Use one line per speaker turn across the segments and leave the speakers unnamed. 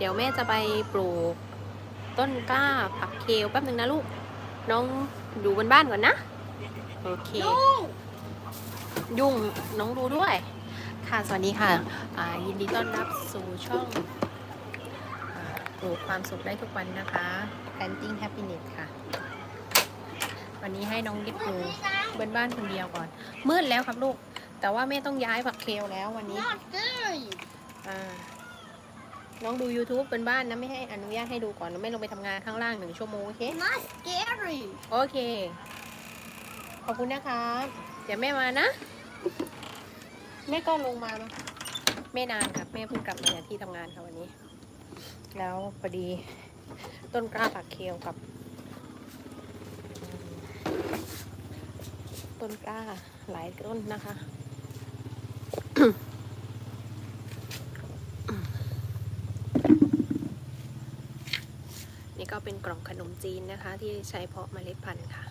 เดี๋ยวแม่จะไปปลูกต้นกล้าผักเคลแป๊บหนึ่งนะลูก น้องอยู่บนบ้านก่อนนะ โอเค ยุ่งน้องดูด้วย ค่ะ สวัสดีค่ะอ่ายินดีต้อนรับสู่ช่องอปลูกความสุขได้ทุกวันนะคะ Planting Happiness ค่ะ วันนี้ให้น้องดิบปลูกบนบ้านคนเดียวก่อน มืดแล้วครับลูก แต่ว่าแม่ต้องย้ายผักเคลแล้ววันนี้อ่า น้องดู YouTube บนบ้านนะไม่ให้อนุญาตให้ดูก่อนแล้วไม่ลงไปทำงานข้างล่างหนึ่งชั่วโมงโอเค
Not scary.
โอเค ขอบคุณนะคะเดี๋ยวแม่มานะ แม่ก็ลงมาไม่นานครับแม่เพิ่งกลับมาจากที่ทำงานค่ะวันนี้ แล้วพอดีต้นกล้าผักเคลกับอืมต้นกล้าหลายต้นนะคะ เป็นกล่องขนมจีนนะคะ ที่ใช้เพาะเมล็ดพันธุ์ค่ะ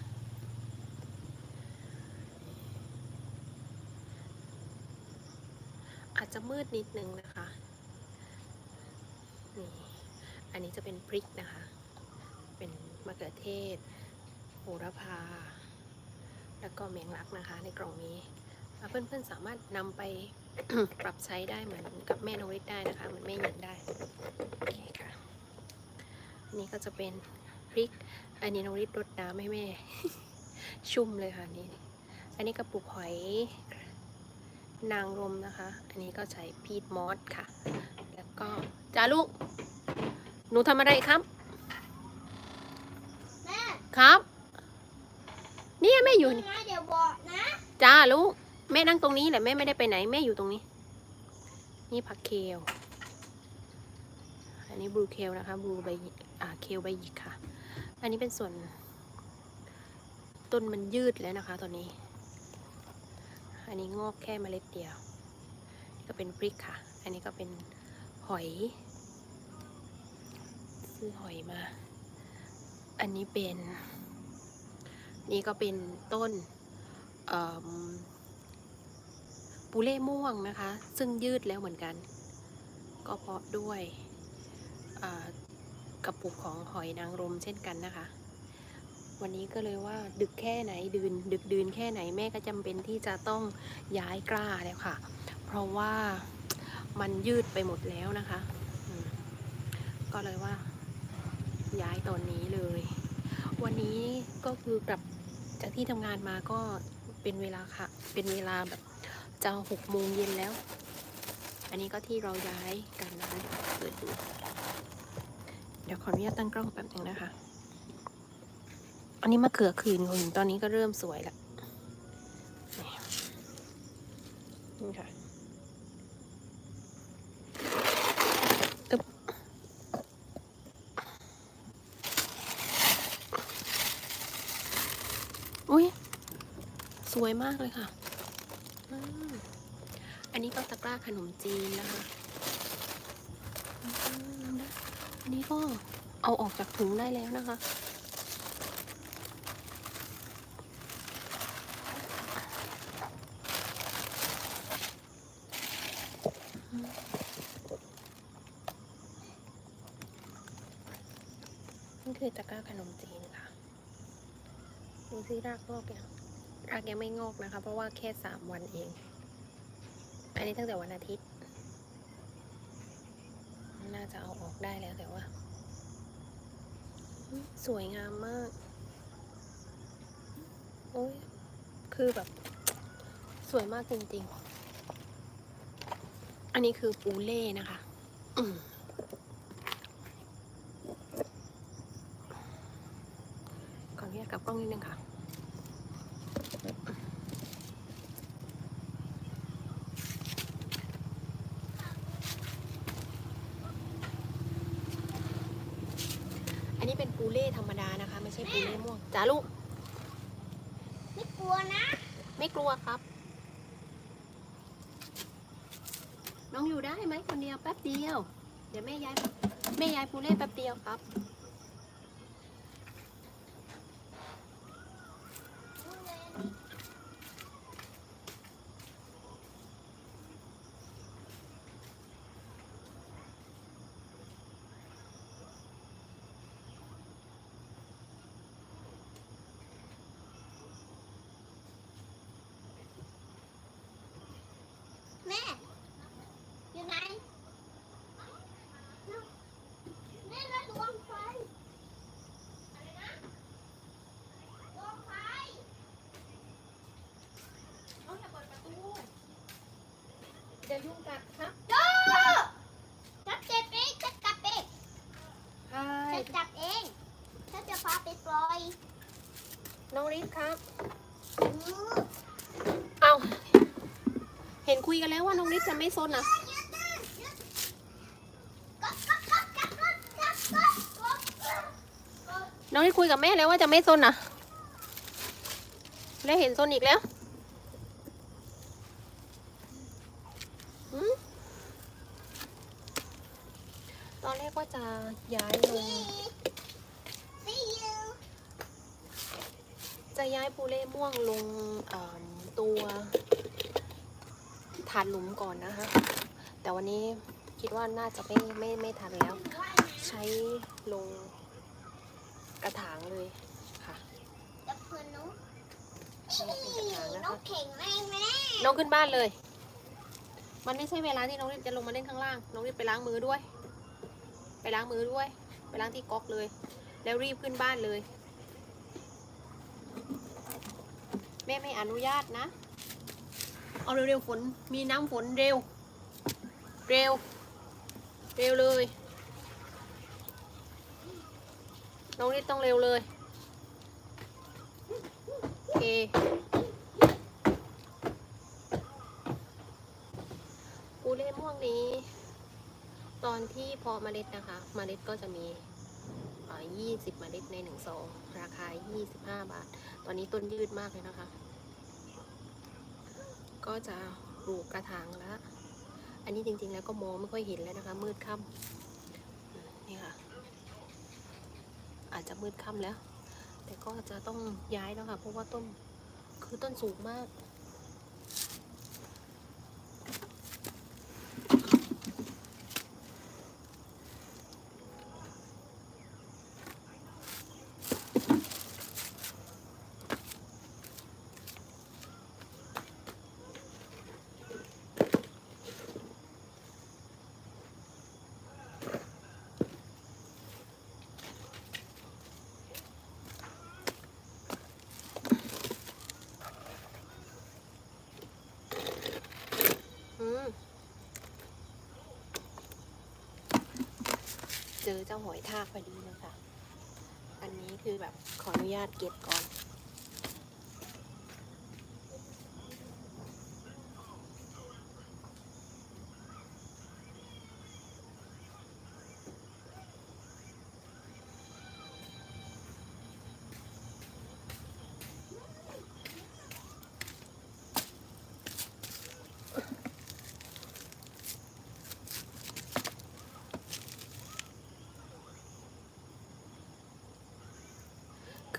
อาจจะมืดนิดนึงนะคะ นี่ อันนี้จะเป็นพริกนะคะ เป็นมะเขือเทศโหระพา แล้วก็เมงลักนะคะ ในกล่องนี้ เพื่อนๆสามารถนำไปปรับใช้ได้เหมือนกับแม่นริตได้นะคะเหมือนแม่หญิงได้ นนี้ก็จะเป็นพริก อันนี้น้องริดรดน้ำให้แม่ ชุ่มเลยค่ะนี่ อันนี้กระปุกหอยนางรมนะคะ อันนี้ก็ใช้พีทมอสค่ะ แล้วก็จ้าลูก หนูทำอะไรครับ
แม่
ครับเนี่ยแม่อยู่นี่
นะเดี๋ยวบอกนะ
จ้าลูก แม่นั่งตรงนี้แหละแม่ไม่ได้ไปไหนแม่อยู่ตรงนี้ นี่ผักเคลอันนี้บลูเคลนะคะบลูใบอ่า เคลใบหยิกค่ะ อันนี้เป็นส่วน ต้นมันยืดแล้วนะคะตอนนี้ อันนี้งอกแค่เมล็ดเดียวนี่ก็เป็นพริกค่ะ อันนี้ก็เป็นหอย ซื้อหอยมา อันนี้เป็น นี่ก็เป็นต้นปูเล่ม่วงนะคะ ซึ่งยืดแล้วเหมือนกัน ก็เพาะด้วย กระปุกของหอยนางรมเช่นกันนะคะ วันนี้ก็เลยว่าดึกแค่ไหนดืนดึกดื่นแค่ไหนแม่ก็จำเป็นที่จะต้องย้ายกล้าแล้วค่ะ เพราะว่ามันยืดไปหมดแล้วนะคะ ก็เลยว่า ย้ายตอนนี้เลย วันนี้ก็คือกลับจากที่ทำงานมาก็เป็นเวลาค่ะ เป็นเวลาแบบจะหกโมงเย็นแล้ว อันนี้ก็ที่เราย้ายกันนะคะเปิดดู ดี๋ยวขออนุญาตตั้งกล้องแป๊บหนึงนะคะ อันนี้มะเขือคืนคุณตอนนี้ก็เริ่มสวยแล้วนี่ค่ะอึ๊บอุ้ยสวยมากเลยค่ะ อันนี้ก็ตะกร้าขนมจีนนะคะอืมอั นี้ก็เอาออกจากถุงได้แล้วนะคะ นี่คือตะกร้าขนมจีนค่ะ ดูซิรากงอกยังรากยังไม่งอกนะคะ เพราะว่าแค่สามวันเอง อันนี้ตั้งแต่วันอาทิตย์ น่าจะเอาออก ได้แล้วแต่ว่า สวยงามมาก โอ้ย คือแบบ สวยมากจริงๆ อันนี้คือปูเล่นะคะอขออนุญาตกลับกล้องนิดนึงค่ะ นนี้เป็นปูเล่ธรรมดานะคะ ไม่ใช่ปูเล่ม่วงจ้าลูก
ไม่กลัวนะ
ไม่กลัวครับ น้องอยู่ได้ไหมคนเดียวแป๊บเดียว เดี๋ยวแม่ย้ายแม่ย้ายปูเล่แป๊บเดียวครับ จะยุ่งกับครับ
ดูจับเจ็บเองจับกลับเอง
ใช่
ฉันจับเองฉันจะพาไปปล่อย
น้องริฟครับ เอาเห็นคุยกันแล้วว่าน้องริฟจะไม่ซนอะน้องริฟคุยกับแม่แล้วว่าจะไม่ซนอะแล้วเห็นซนอีกแล้ว ย้ายลง
See you
จะย้ายปูเล่ม่วงลงเอิ่มตัวฐานหลุมก่อนนะคะ แต่วันนี้คิดว่าน่าจะไม่ไม่ไม่ทันแล้ว ใช้ลงกระถางเลยค่ะ
จับเพื่อนหนู
ใช้เป็นกระถางนะ
น้อ
คะ
งเข่งแม่งแม่
น้องขึ้นบ้านเลย มันไม่ใช่เวลาที่น้องรีบจะลงมาเล่นข้างล่าง น้องรีบไปล้างมือด้วย ไปล้างมือด้วย ไปล้างที่ก๊อกเลย แล้วรีบขึ้นบ้านเลย แม่ไม่อนุญาตนะ เอาเร็วๆฝน มีน้ำฝนเร็ว เร็ว เร็วเลย น้องรีบต้องเร็วเลย โอเค ปูเล่ม่วงนี้ ตอน ที่เพาะเมล็ดนะคะ เมล็ดก็จะมี20เมล็ดในหนึ่งซองราคา 25 บาท ตอนนี้ต้นยืดมากเลยนะคะ ก็จะปลูกกระถางแล้วอันนี้จริงๆแล้วก็มองไม่ค่อยเห็นแล้วนะคะ มืดค่ำนี่ค่ะ อาจจะมืดค่ำแล้ว แต่ก็จะต้องย้ายแล้วค่ะ เพราะว่าต้นคือต้นสูงมาก อืม เจอเจ้าหอยทากพอดีเลยค่ะ อันนี้คือแบบขออนุญาตเก็บก่อน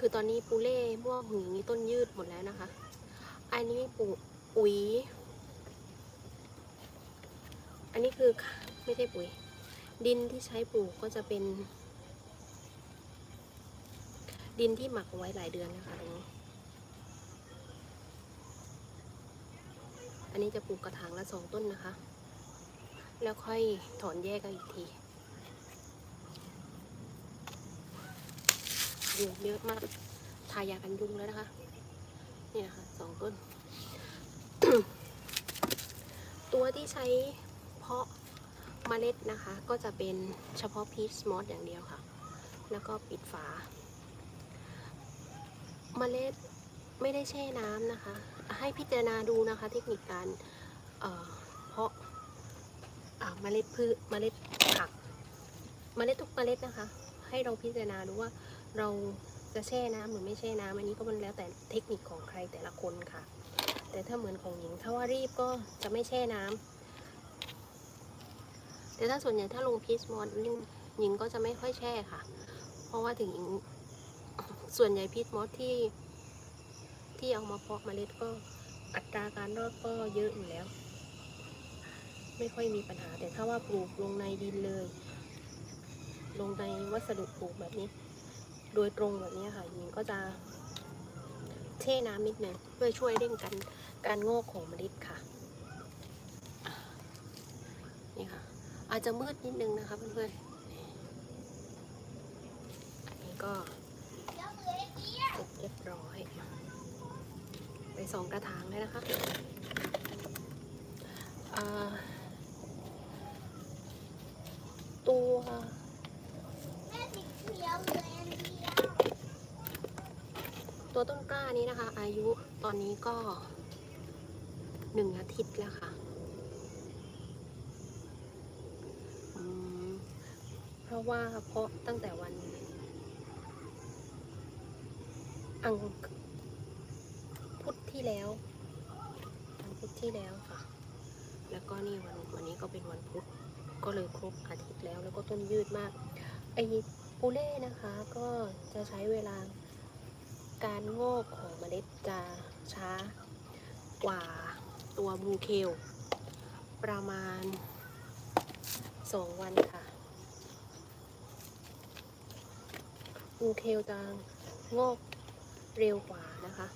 คือตอนนี้ปูเล่ม่วงหึงนี่ต้นยืดหมดแล้วนะคะ อันนี้ปูปุ๋ย อันนี้คือไม่ใช่ปุ๋ย ดินที่ใช้ปลูกก็จะเป็น ดินที่หมักไว้หลายเดือนนะคะตรงนี้ อันนี้จะปลูกกระถางละสองต้นนะคะ แล้วค่อยถอนแยกกันอีกที ยุงเยอะมาก ทายากันยุงแล้วนะคะ นี่นะคะสองต้น ตัวที่ใช้เพาะเมล็ดนะคะ ก็จะเป็นเฉพาะพีชมอสอย่างเดียวค่ะ แล้วก็ปิดฝา เมล็ดไม่ได้แช่น้ำนะคะ ให้พิจารณาดูนะคะ เทคนิคการเเพาะเมล็ดพืชเมล็ดผัก เมล็ดทุกเมล็ดนะคะ ให้เราพิจารณาดูว่า เราจะแช่น้ำหรือไม่แช่น้ำอันนี้ก็มันแล้วแต่เทคนิคของใครแต่ละคนค่ะ แต่ถ้าเหมือนของหญิงถ้าว่ารีบก็จะไม่แช่น้ำแต่ถ้าส่วนใหญ่ถ้าลงพีชมอสหญิงก็จะไม่ค่อยแช่ค่ะ เพราะว่าถึงหญิงส่วนใหญ่พีชมอสที่ ที่เอามาเพาะเมล็ดก็อัตราการรอดก็เยอะอยู่แล้ว ไม่ค่อยมีปัญหาแต่ถ้าว่าปลูกลงในดินเลย ลงในวัสดุปลูกแบบนี้ โดยตรงแบบนี้ค่ะหญิงก็จะเช่น้ำนิดหนึงเพื่อช่วยเร่งกันการงอกของเมล็ดค่ะนี่ค่ะ อาจจะมืดนิดนึงนะคะเพื่อนๆอันนี้ก็เสร็จเรียบร้อย ไปสองกระถางเลยนะคะตัว
แม่สีเขียวเหลืออันเดียว
ตัวต้นกล้านี้นะคะ อายุตอนนี้ก็หนึ่งอาทิตย์แล้วค่ะ เพราะว่าเพาะตั้งแต่วัน อังพุธที่แล้ววันพุธที่แล้วค่ะ แล้วก็นี่วันวันนี้ก็เป็นวันพุธก็เลยครบอาทิตย์แล้วแล้วก็ต้นยืดมากไอ้ปูเล่นะคะ ก็จะใช้เวลา การงอกของเมล็ดจะช้ากว่าตัวบลูเคลประมาณ 2 วันค่ะบลูเคลจะงอกเร็วกว่านะคะ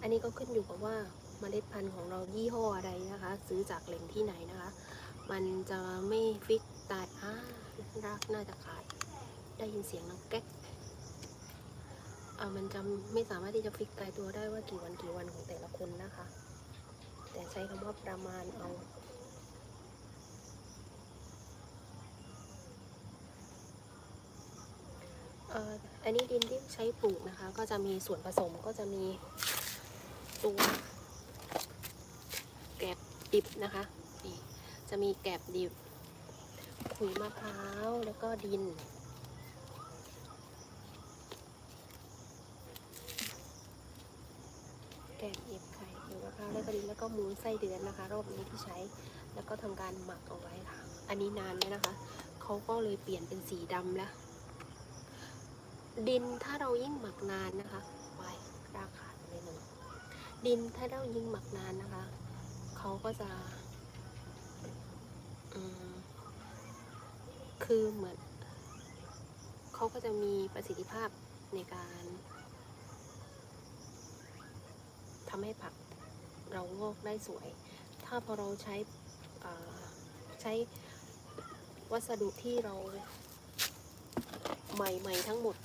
อันนี้ก็ขึ้นอยู่กับว่าเมล็ดพันธุ์ของเรายี่ห้ออะไรนะคะ ซื้อจากแหล่งที่ไหนนะคะ มันจะไม่ฟิกตายอ่ารากน่าจะขาด ได้ยินเสียงนังแก๊กอ่ามันจะไม่สามารถที่จะฟิกตายตัวได้ว่ากี่วันกี่วันของแต่ละคนนะคะ แต่ใช้คำว่าประมาณเอาเอ่ออันนี้ดินที่ใช้ปลูกนะคะ ก็จะมีส่วนผสมก็จะมีตัวแกบดิบนะคะ จะมีแกบดิบขุยมะพร้าวแล้วก็ดิน แกบดิบไข่ขุยมะพร้าวแล้วก็ดินแล้วก็มูนไส้เดือนนะคะ รอบนี้ที่ใช้แล้วก็ทำการหมักเอาไว้ค่ะ อันนี้นานแล้วนะคะเขาก็เลยเปลี่ยนเป็นสีดำแล้ว ดินถ้าเรายิ่งหมักนานนะคะไว้รากขาไปเลยหนึ่งดินถ้าเรายิ่งหมักนานนะคะเขาก็จะอืม คือเหมือนเขาก็จะมีประสิทธิภาพในการทำให้ผักเรางอกได้สวย ถ้าพอเราใช้ใช้วัสดุที่เราใหม่ๆทั้งหมด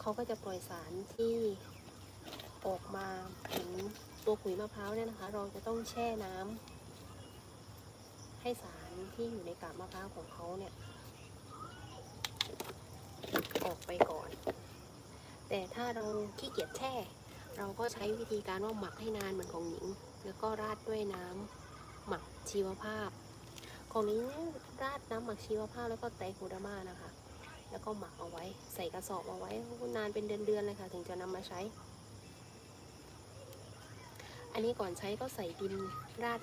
เขาก็จะปล่อยสารที่ออกมาถึงตัวขุยมะพร้าวเนี่ยนะคะ เราจะต้องแช่น้ำให้สาร ที่อยู่ในกาบมะพร้าวของเขาเนี่ย ออกไปก่อน แต่ถ้าเราขี้เกียจแช่ เราก็ใช้วิธีการว่าหมักให้นานเหมือนของหญิง แล้วก็ราดด้วยน้ำหมักชีวภาพ ของนี่ยราดน้ำหมักชีวภาพแล้วก็ไตโคดามานะคะ แล้วก็หมักเอาไว้ ใส่กระสอบเอาไว้นานเป็นเดือนๆเลยค่ะ ถึงจะนำมาใช้ อันนี้ก่อนใช้ก็ใส่ดินราด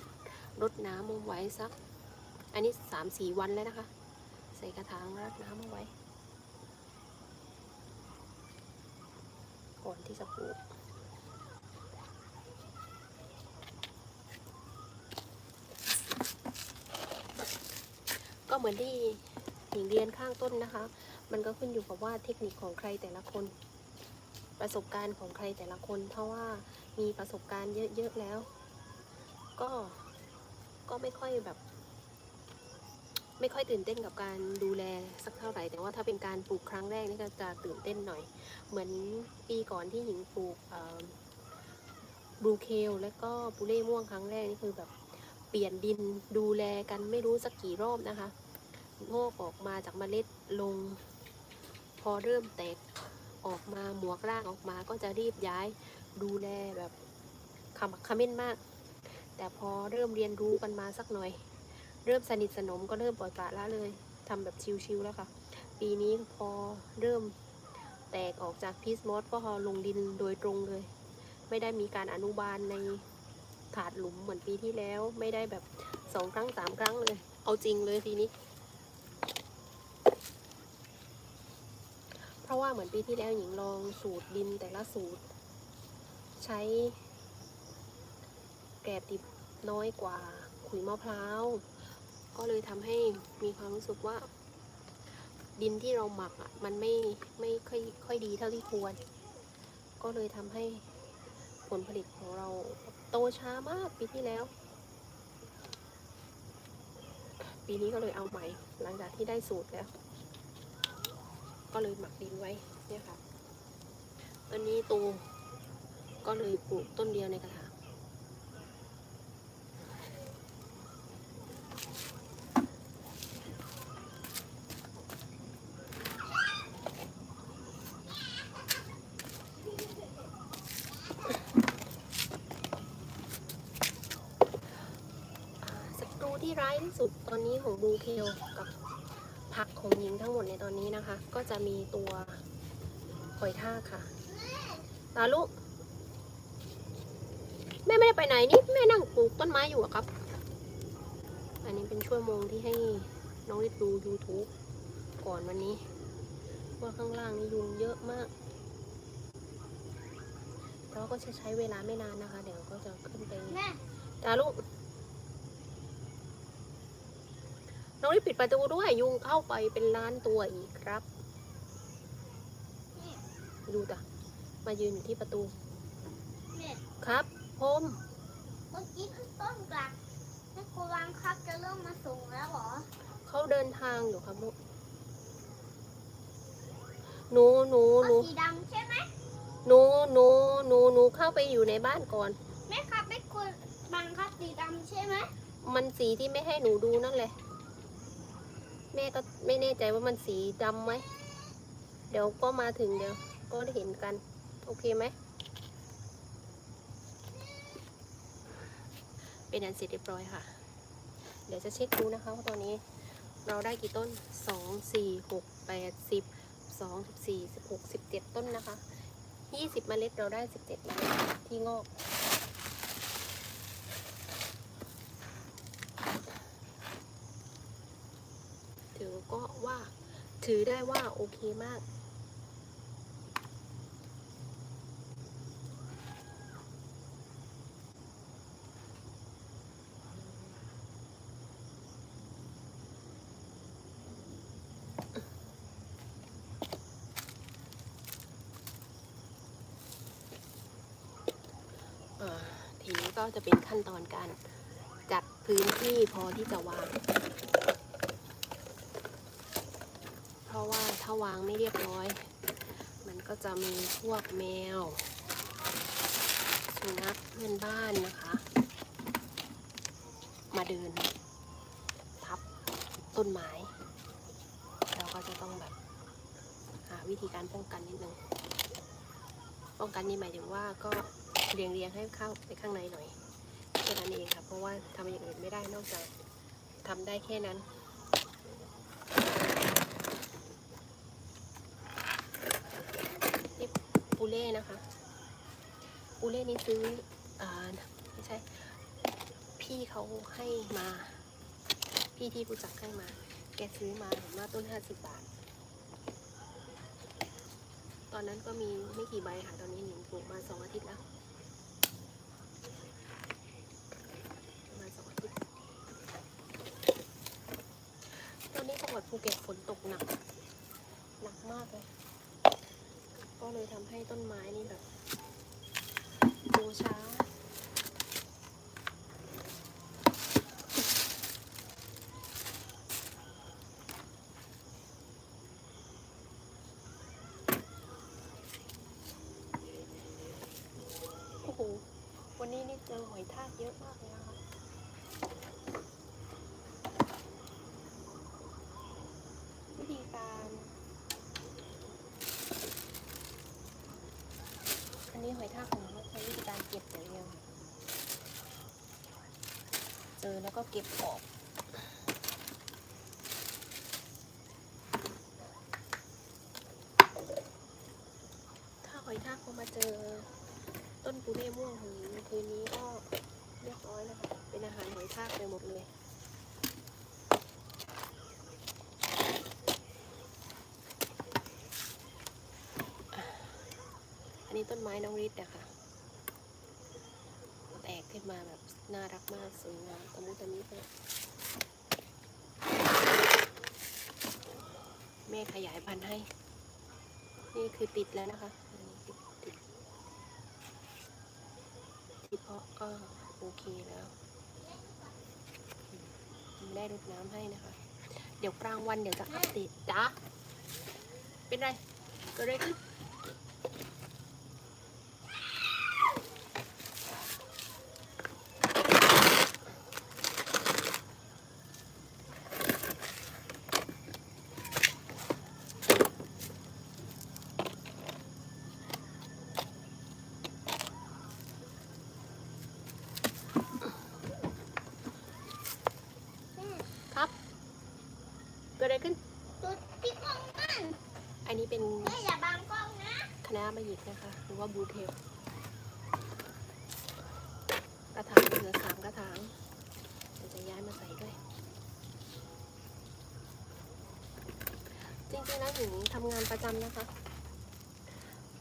รดน้ำเอาไว้สัก อันนี้สามสี่วันแล้วนะคะ ใส่กระถางราดน้ำเอาไว้ ก่อนที่จะปลูกก็เหมือนที่หญิงเรียนข้างต้นนะคะ มันก็ขึ้นอยู่กับว่าเทคนิคของใครแต่ละคน ประสบการณ์ของใครแต่ละคนเพราะว่ามีประสบการณ์เยอะๆแล้ว ก็ก็ไม่ค่อยแบบ ไม่ค่อยตื่นเต้นกับการดูแลสักเท่าไหร่ แต่ว่าถ้าเป็นการปลูกครั้งแรกนี่ก็จะตื่นเต้นหน่อย เหมือนปีก่อนที่หญิงปลูกบลูเคลและก็ปูเล่ม่วงครั้งแรกนี่คือแบบเปลี่ยนดินดูแลกันไม่รู้สักกี่รอบนะคะงอกออกมาจากเมล็ดลง พอเริ่มแตกออกมาหมวกรากออกมาก็จะรีบย้ายดูแลแบบขมักเขม้นมาก แต่พอเริ่มเรียนรู้กันมาสักหน่อย เริ่มสนิทสนมก็เริ่มปล่อยปละละเลยทำแบบชิวๆแล้วค่ะ ปีนี้พอเริ่มแตกออกจากพีซมอสก็ลงดินโดยตรงเลย ไม่ได้มีการอนุบาลในถาดหลุมเหมือนปีที่แล้ว ไม่ได้แบบสองครั้งสามครั้งเลย เอาจริงเลยทีนี้ เพราะว่าเหมือนปีที่แล้วหญิงลองสูตรดินแต่ละสูตร ใช้แกลบดิบน้อยกว่าขุยมะพร้าว ก็เลยทำให้มีความรู้สึกว่า ดินที่เราหมักอะมันไม่ไม่ค่อยค่อยดีเท่าที่ควร ก็เลยทำให้ผลผลิตของเราโตช้ามากปีที่แล้ว ปีนี้ก็เลยเอาใหม่ หลังจากที่ได้สูตรแล้ว ก็เลยหมักดินไว้เนี่ยค่ะต้นนี้โตก็เลยปลูกต้นเดียวในกระถาง ศัตรูที่ร้ายที่สุดตอ นนี้ของบลูเคลกับผักของหญิงทั้งหมดในตอนนี้นะคะ ก็จะมีตัวหอยทากค่ะตาลูกแม่ไม่ได้ไปไหนนี่แม่นั่งปลูกต้นไม้อยู่อะครับ อันนี้เป็นชั่วโมงที่ให้น้องริดดู YouTube ก่อนวันนี้ ว่าข้างล่างนี่ยุงเยอะมากแต่ว่าก็จะใช้เวลาไม่นานนะคะ เดี๋ยวก็จะขึ้นไป
แม่
จ้าลูก น้องรีบปิดประตูด้วย ยุงเข้าไปเป็นล้านตัวอีกครับ
นี่
ดูจ้ะมายืนอยู่ที่ประตู
แม่
ครับพม
เมื่อกี้ขึ้นต้นกลักแม่ครูวังครับจะเริ่มมาส่งแล้วเหรอ
เขาเดินทางอยู่ครับลูกหนูหนูห
เอา
นู
สีดำใช่ไหม
หนูหนูหนูหนูเข้าไปอยู่ในบ้านก่อน
แม่ครับแม่ครูบังครับสีดำใช่ไหม
มันสีที่ไม่ให้หนูดูนั่นแหละ แม่ก็ไม่แน่ใจว่ามันสีดำไหม เดี๋ยวก็มาถึงเดี๋ยว ก็ได้เห็นกัน โอเคไหม เป็นอันเสร็จเรียบร้อยค่ะ เดี๋ยวจะเช็คดูนะคะว่าตอนนี้เราได้กี่ต้นสองสี่หกแปดสิบสองสิบสี่สิบหกสิบเจ็ดต้นนะคะยี่สิบเมล็ดเราได้สิบเจ็ดเมล็ดที่งอก ก็ว่าถือได้ว่าโอเคมากทีนี้ก็จะเป็นขั้นตอนการจัดพื้นที่พอที่จะวาง เพ ราะว่าถ้าวางไม่เรียบร้อย มันก็จะมีพวกแมว สุนัขเพื่อนบ้านนะคะ มาเดิน ทับต้นไม้ เราก็จะต้องแบบหาวิธีการป้องกันนิดนึง ป้องกันนี่หมายถึงว่าก็เรียงเรียงให้เข้าไปข้างในหน่อยแค่นั้นเองค่ะเพราะว่าทำอย่างอื่นไม่ได้นอกจากทำได้แค่นั้น ปูเล่นะคะ ปูเล่ นี่ซื้ออ่าไม่ใช่ พี่เขาให้มา พี่ที่รู้จักให้มา แกซื้อมาเห็นว่าต้นห้าสิบบาท ตอนนั้นก็มีไม่กี่ใบค่ะ ตอนนี้หนิงปลูกมาสองอาทิตย์แล้วมาสองอาทิตย์ ตอนนี้จังหวัดภูเก็ตฝนตกหนัก หนักมากเลย ก็เลยทำให้ต้นไม้นี่แบบโตช้า โอ้โห วันนี้นี่เจอหอยทากเยอะมากเลยนะคะ วิธีการ อันนี้หอยทากของเราใช้วิธีการเก็บอย่างเดียวค่ะเจ อแล้วก็เก็บออกถ้าหอยทากพอมาเจอ ต้นปูเล่ม่วงของหญิงในคืนนี้ก็เรียบร้อยแล้วค่ะเป็นอาหารหอยทากไปหมดเลยอันนี้ต้นไม้น้องริดอะค่ะ แตกขึ้นมาแบบ น่ารักมากสวยงามตะมุตะมิเลยแม่ขยายพันธุ์ให้ นี่คือติดแล้วนะคะติดติดที่เพาะก็โอเคแล้วได้รดน้ำให้นะคะ เดี๋ยวกลางวันเดี๋ยวจะอัปเดตจ้าเป็นไรก็เลยขึ้น มาอีกนะคะ หรือว่าบูเทลกระถางเหลือสามกระถางเดี๋ยวจะย้ายมาใส่ด้วย จริงๆแล้วหญิงทำงานประจำนะคะ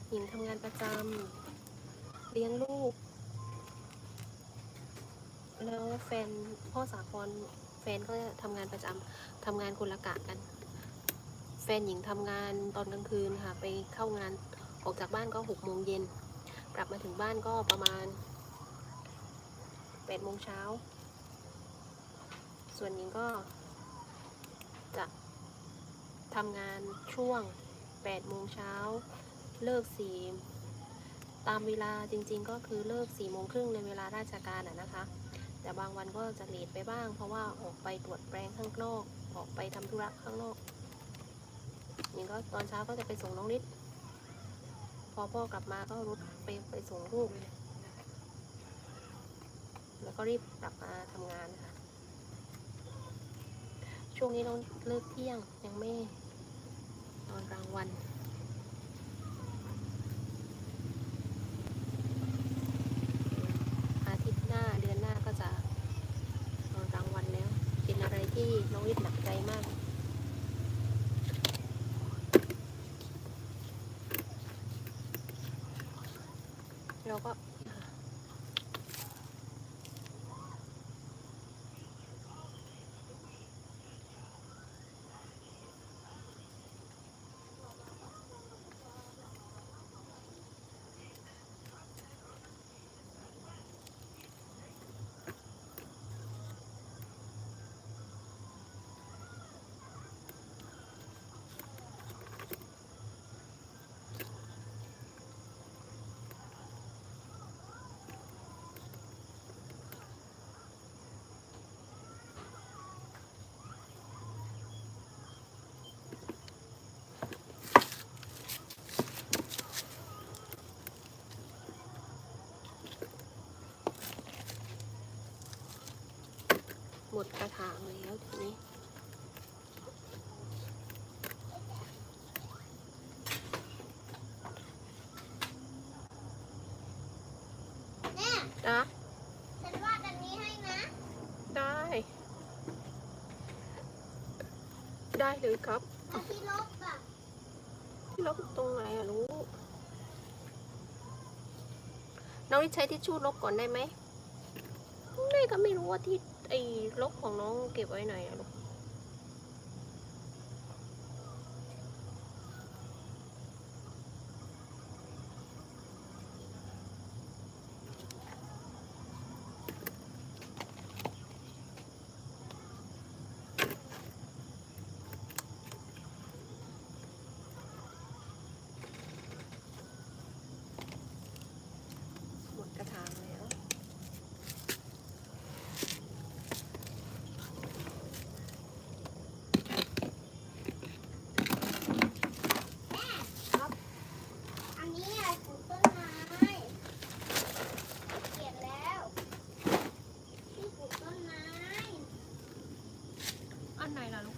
หญิงทำงานประจำเลี้ยงลูก แล้วแฟนพ่อสาครแฟนก็ทำงานประจำทำงานคนละกะกันแฟนหญิงทำงานตอนกลางคืนค่ะ ไปเข้างาน ออกจากบ้านก็หกโมงเย็นกลับมาถึงบ้านก็ประมาณแปดโมงเช้า ส่วนหญิงก็จะทำงานช่วงแปดโมงเช้า เลิกสี่ตามเวลาจริงๆก็คือเลิกสี่โมงครึ่งในเวลาราชการอะนะคะ แต่บางวันก็จะเลทไปบ้าง เพราะว่าออกไปตรวจแปลงข้างนอก ออกไปทำธุระข้างนอกนี่ก็ตอนเช้าก็จะไปส่งน้องฤทธิ์ พอพ่อกลับมาก็รถไปไปส่งลูกแล้วก็รีบกลับมาทำงานค่ะ ช่วงนี้เราเลิกเที่ยงยังไม่นอนกลางวันอาทิตย์หน้าเดือนหน้าก็จะนอนกลางวันแล้ว เป็นอะไรที่น้องฤทธิ์หนักใจมาก เราก็ หมดกระถางแล้วทีนี้
แม่
จ้ะ
ฉันวาดอันนี้ให้นะ
ได้ ได้เลยครับ
แล้วที่ลบอะ
ที่ลบตรงไหนอะลูกน้องนี่ใช้ทิชชู่ลบก่อนได้ไหมแม่ก็ไม่รู้ว่าที่ ไอ้ลกของน้องเก็บไว้ไหนอะลูกหมดกระถางแล้ว
อันนี้อะปลูกต้นไม้เขียนแล้วที่ปลูกต้นไม้
อันไหนล่ะลูก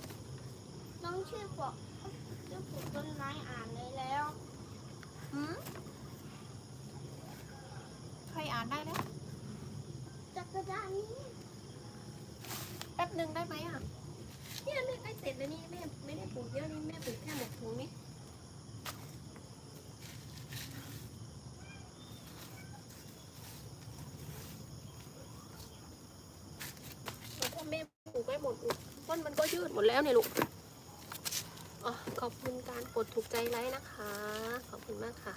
น้องชื่อบอกชื่อปลูกต้นไม้อ่านเลยแล้ว
หืมใครอ่านได้แล้ว
จักรยานนี้
แป๊บหนึ่งได้ไหมอะเนี่ยแม่ใกล้เสร็จแล้วนี่แม่ไม่ได้ปลูกเยอะนี่แม่ปลูกแค่หมกถุงนี่แล้วถ้าแม่ปลูก ไม่หมดต้นมันก็ยืดหมดแล้วเนี่ยลูกอ๋อขอบคุณการกดถูกใจไลค์นะคะ ขอบคุณมากค่ะ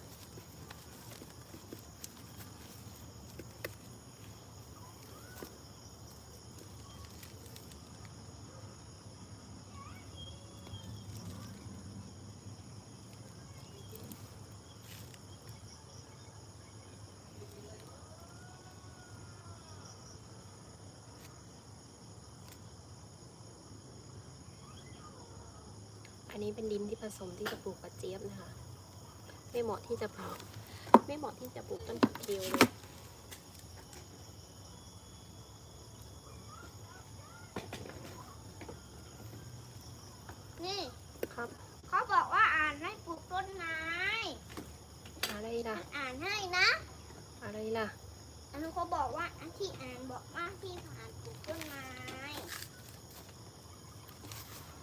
นนี้เป็นดินที่ผสมที่จะปลูกกระเจี๊ยบนะคะ ไม่เหมาะที่จะปลูก ไม่เหมาะที่จะปลูกต้นผักเคียวเลย
นี่
ครับ
เขาบอกว่าอ่านให้ปลูกต้นไม้ นะ
อะไรล่ะ
อันนั้นเขาบอกว่าอันที่อ่านบอกว่าที่ผ่านปลูกต้นไม้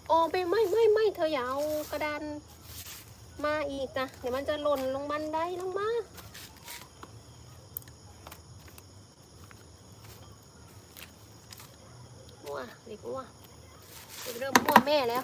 โอ้ไม่ไม่ไม่ไม่เธออย่าเอากระดานมาอีกนะเดี๋ยวมันจะหล่นลงบันไดลงมามั่วเด็กมั่วเด็กเริ่มมั่วแม่แล้ว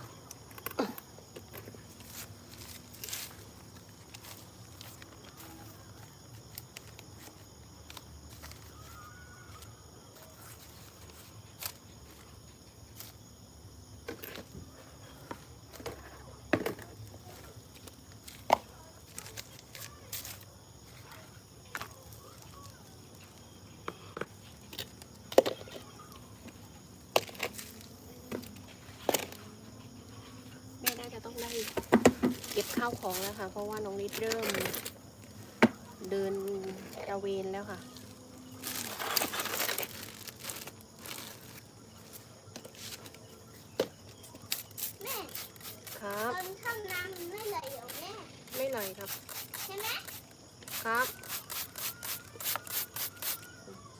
แม่น่าจะต้องได้เก็บ ของแล้วค่ะ เพราะว่าน้องนิดเริ่มเดินตะเวนแล้วค่ะ
แม่
ครับ
ตอนทำน้ำมันไม่ไหลเหรอแม่
ไม่ไหลครับ
ใช่ไหม
ครับ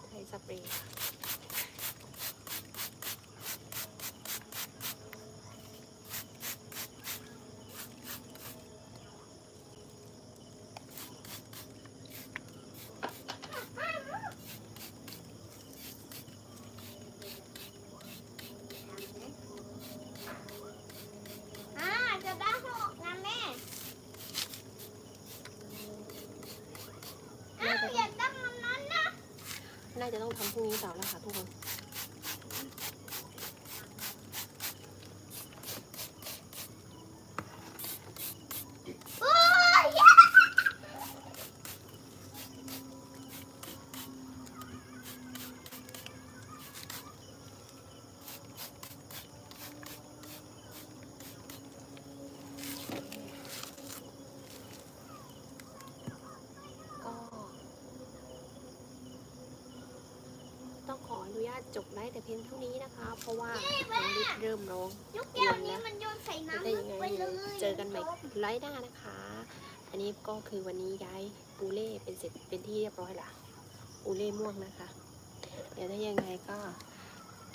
ใช้สเปรย์ค่ะ
อ่าจะได้หกนะแม่อ้าวอย่าตั้งมันนั้นนะ
น่า จะต้องทำพรุ่งนี้ต่อแล้วค่ะทุกคน จบไลฟ์แต่เพียงเท่านี้นะคะ เพราะว่าน้องนิดเริ่มร้อง
ลูกแก้วนี้มันโยนใส่
จะ
น้ำ
ได้
ลึ
ยัง
ก
ไง
ไปเลย
เจอกันใหม่ไลฟ์หน้านะคะ อันนี้ก็คือวันนี้ย้ายปูเล่เป็นเสร็จเป็นที่เรียบร้อยละปูเล่ม่วงนะคะ เดี๋ยวถ้ายังไงก็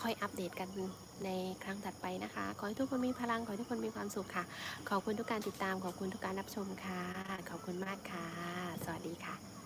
ค่อยอัปเดตกันในครั้งถัดไปนะคะ ขอให้ทุกคนมีพลัง ขอให้ทุกคนมีความสุขค่ะ ขอบคุณทุกการติดตาม ขอบคุณทุกการรับชมค่ะ ขอบคุณมากค่ะ สวัสดีค่ะ